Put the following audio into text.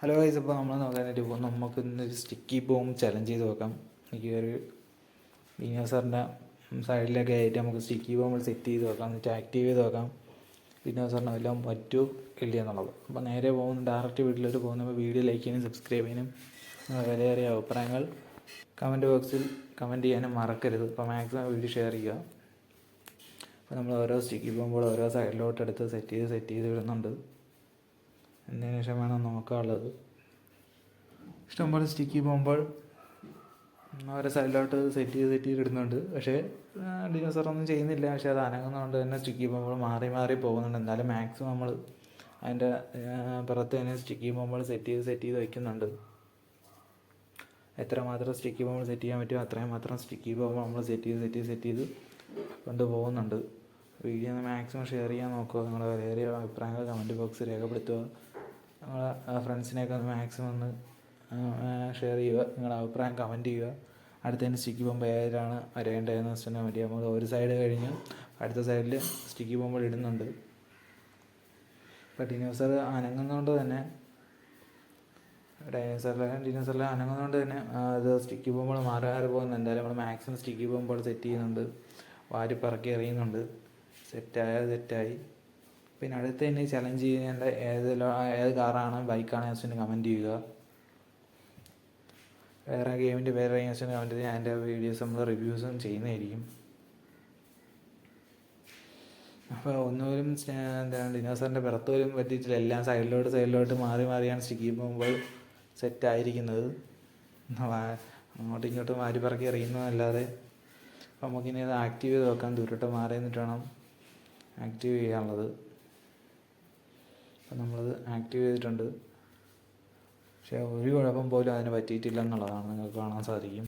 Hello guys അപ്പോൾ നമ്മൾ നോക്കാനായിട്ട് പോകും നമുക്ക് ഇന്നൊരു സ്റ്റിക്കി ബോം ചലഞ്ച് ചെയ്ത് നോക്കാം. എനിക്ക് ഒരു ബീനിയ സാറിന്റെ സൈഡിലൊക്കെ ആയിട്ട് നമുക്ക് സ്റ്റിക്കി ബോം സെറ്റ് ചെയ്ത് നോക്കാം. എന്നിട്ട് ആക്റ്റീവ് ചെയ്ത് നോക്കാം. ബീനിയ സാറിന് എല്ലാം പറ്റൂ ഇല്ല എന്നുള്ളത്. അപ്പോൾ നേരെ പോകുന്ന ഡയറക്റ്റ് വീട്ടിലോട്ട് പോകുന്നപ്പോൾ വീഡിയോ ലൈക്ക് ചെയ്യാനും സബ്സ്ക്രൈബ് ചെയ്യാനും വിലയേറെ അഭിപ്രായങ്ങൾ കമന്റ് ബോക്സിൽ കമന്റ് ചെയ്യാനും മറക്കരുത്. അപ്പോൾ മാക്സിമം വീഡിയോ ഷെയർ ചെയ്യുക. അപ്പോൾ നമ്മൾ ഓരോ സ്റ്റിക്കി ബോംബുകൾ ഓരോ സൈഡിലോട്ട് എടുത്ത് സെറ്റ് ചെയ്ത് സെറ്റ് ചെയ്ത് വിടുന്നുണ്ട് എന്നതിന് വേണം നോക്കാനുള്ളത് ഇഷ്ടംപോലെ സ്റ്റിക്കി പോകുമ്പോൾ ഓരോ സൈഡിലോട്ട് സെറ്റ് ചെയ്ത് സെറ്റ് ചെയ്ത് ഇടുന്നുണ്ട്. പക്ഷേ ഡിനോസർ ഒന്നും ചെയ്യുന്നില്ല. പക്ഷേ അത് അനങ്ങുന്നതുകൊണ്ട് തന്നെ സ്റ്റിക്കി പോകുമ്പോൾ മാറി മാറി പോകുന്നുണ്ട്. എന്നാലും മാക്സിമം നമ്മൾ അതിന്റെ പുറത്ത് തന്നെ സ്റ്റിക്കി പോകുമ്പോൾ സെറ്റ് ചെയ്ത് സെറ്റ് ചെയ്ത് വയ്ക്കുന്നുണ്ട് എത്ര മാത്രം സ്റ്റിക്കി പോകുമ്പോൾ സെറ്റ് ചെയ്യാൻ പറ്റുമോ അത്രയും മാത്രം സ്റ്റിക്കി പോകുമ്പോൾ നമ്മൾ സെറ്റ് ചെയ്ത് സെറ്റ് ചെയ്ത് സെറ്റ് ചെയ്ത് കൊണ്ടുപോകുന്നുണ്ട് വീഡിയോ മാക്സിമം ഷെയർ ചെയ്യാൻ നോക്കുക. നിങ്ങളുടെ വിലയേറിയ അഭിപ്രായങ്ങൾ കമന്റ് ബോക്സിൽ രേഖപ്പെടുത്തുക. നിങ്ങളെ ഫ്രണ്ട്സിനെയൊക്കെ ഒന്ന് മാക്സിമം ഒന്ന് ഷെയർ ചെയ്യുക. നിങ്ങളുടെ അഭിപ്രായം കമന്റ് ചെയ്യുക. അടുത്തതിന് സ്റ്റിക്കി ബോംബ് ഏതിലാണ് വരേണ്ടതെന്ന് വെച്ചിട്ടുണ്ടെങ്കിൽ മതി. നമ്മൾ ഒരു സൈഡ് കഴിഞ്ഞ്. അടുത്ത സൈഡിൽ സ്റ്റിക്കി ബോംബ് ഇടുന്നുണ്ട്. ഇപ്പോൾ ഡിനോസർ അനങ്ങുന്നതുകൊണ്ട് തന്നെ ഡൈനോസറിലെ ഡിനോസറിലെ അനങ്ങുന്നതുകൊണ്ട് തന്നെ അത് സ്റ്റിക്കി ബോംബുകൾ മാറി മാറി പോകുന്നുണ്ട്. എന്തായാലും നമ്മൾ മാക്സിമം സ്റ്റിക്കി ബോംബുകൾ സെറ്റ് ചെയ്യുന്നുണ്ട്. വാരി പറക്കി എറിയുന്നുണ്ട്. സെറ്റായ സെറ്റായി പിന്നെ അടുത്ത് തന്നെ ചലഞ്ച് ചെയ്യേണ്ട ഏത് ഏത് കാറാണ് ബൈക്കാണ് വെച്ചിട്ട് കമന്റ് ചെയ്യുക. വേറെ ഗെയിമിന്റെ വേറെ വെച്ചിട്ട് കമന്റ് ചെയ്ത് ഞാൻ എന്റെ വീഡിയോസ് നമ്മൾ റിവ്യൂസും ചെയ്യുന്നതായിരിക്കും. അപ്പോൾ ഒന്നുപോലും എന്താണ് ഡിനോസറിന്റെ പുറത്ത് പോലും പറ്റിയിട്ടില്ല. എല്ലാം സൈഡിലോട്ട് സൈഡിലോട്ട് മാറി മാറിയാണ് സ്റ്റിക്കി പോകുമ്പോൾ സെറ്റ് ആയിരിക്കുന്നത്. വാ- അങ്ങോട്ടും ഇങ്ങോട്ടും മാറി പറക്കി എറിയുന്നതല്ലാതെ നമുക്കിനി അത് ആക്റ്റീവ് ചെയ്ത് നോക്കാം. ദൂരോട്ട് മാറി നിന്നിട്ട് വേണം ആക്റ്റീവ് ചെയ്യാനുള്ളത്. അപ്പം നമ്മളത് ആക്റ്റീവ് ചെയ്തിട്ടുണ്ട്. പക്ഷേ ഒരു കുഴപ്പം പോലും അതിന് പറ്റിയിട്ടില്ല എന്നുള്ളതാണ് നിങ്ങൾക്ക് കാണാൻ സാധിക്കും.